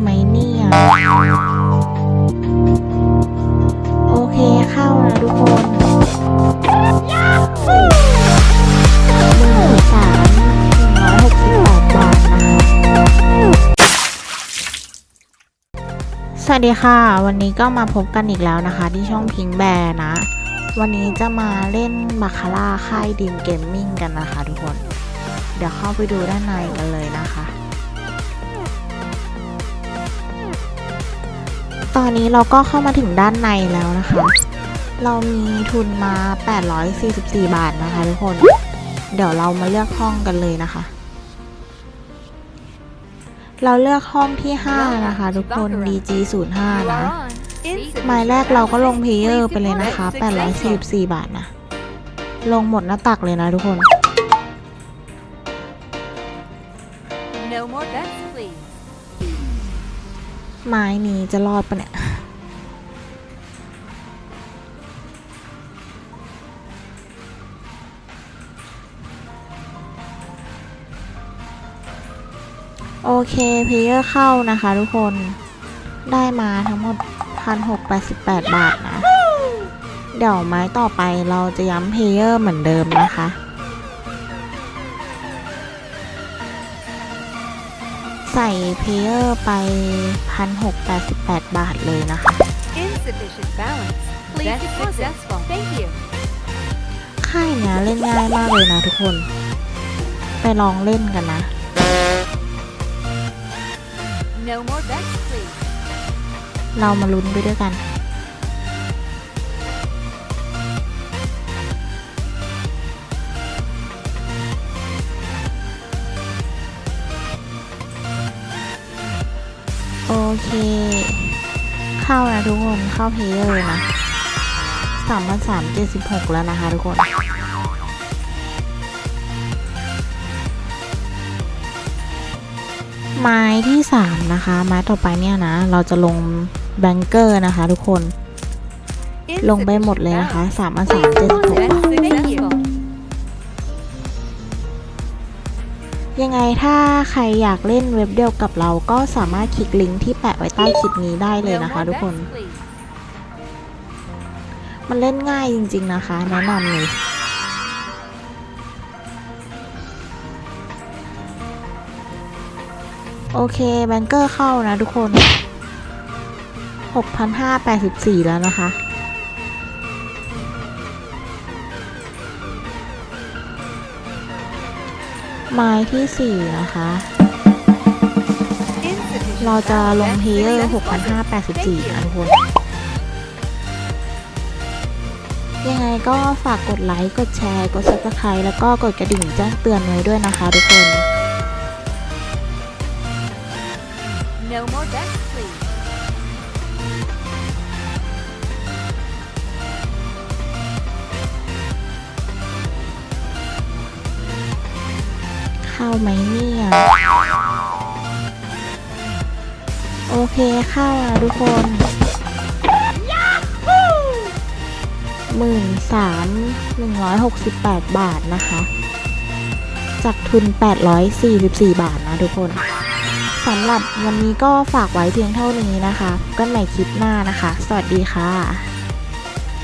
ไหมเนี่ย โอเคเข้านะทุกคนหมื่นสามหนึ่งร้อยหกสิบแปดบาทนะคะสวัสดีค่ะ วันนี้ก็มาพบกันอีกแล้วนะคะ ที่ช่องพิงแบร์นะ วันนี้จะมาเล่นบาคาร่าค่ายดีมเกมมิ่งกันนะคะทุกคน เดี๋ยวเข้าไปดูด้านในกันเลยนะคะ ตอนนี้เราก็เข้ามาถึงด้านในแล้วนะคะ เรามีทุนมา 844 บาทนะคะทุกคน เดี๋ยวเรามาเลือกห้องกันเลยนะคะ เราเลือกห้องที่ 5 นะคะ ทุกคน DG 0 5นะไม้แรกเราก็ลงเพเยอร์ไปเลยนะคะ 844 บาทนะ ลงหมดหน้าตักเลยนะทุกคน No more bets, please. ไม้นี้จะรอดปะเนี่ย โอเค เพลเยอร์เข้านะคะทุกคน ได้มาทั้งหมด 1,688 บาทนะ เดี๋ยวไม้ต่อไปเราจะย้ำเพลเยอร์เหมือนเดิมนะคะ ใส่เพลเยอร์ไป 1,688 บาทเลยนะคะ Insufficient balance. Please That's deposit. successful. Thank you. ค่ายเนี้ยเล่นง่ายมากเลยนะทุกคน ไปลองเล่นกันนะ No more bets, please. เรามาลุ้นไปด้วยกัน เค เข้านะทุกคนเข้าเพลเยอร์เลยนะสามพันสามเจ็ดสิบหกแล้วนะคะทุกคนไม้ที่สามนะคะ ไม้ต่อไปเนี่ยนะ เราจะลงแบงเกอร์นะคะทุกคน ลงไปหมดเลยนะคะสามพันสามเจ็ดสิบหก ยังไงถ้าใครอยากเล่นเว็บเดียวกับเราก็สามารถคลิกลิงก์ที่แปะไว้ใต้คลิปนี้ได้เลย No นะคะ more ทุกคน bets, please. มันเล่นง่ายจริงๆนะคะแนะนำเลยโอเคแบงเกอร์เข้านะทุกคน 6,584 แล้วนะคะ ไม้ที่ 4 นะคะ เราจะลงเพลเยอร์6,584 นะทุกคน ยังไงก็ฝากกดไลค์ กดแชร์ กด subscribe แล้วก็กดกระดิ่งแจ้งเตือนไว้ด้วยนะคะทุกคน No more bets, please. ข้าไหมเนี่ย โอเคเข้านะทุกคนหมื่นสามหนึ่งร้อยหกสิบแปดบาทนะคะ จากทุน844บาทนะทุกคนสำหรับวันนี้ก็ฝากไว้เพียงเท่านี้นะคะพบกันใหม่คลิปหน้านะคะ สวัสดีค่ะ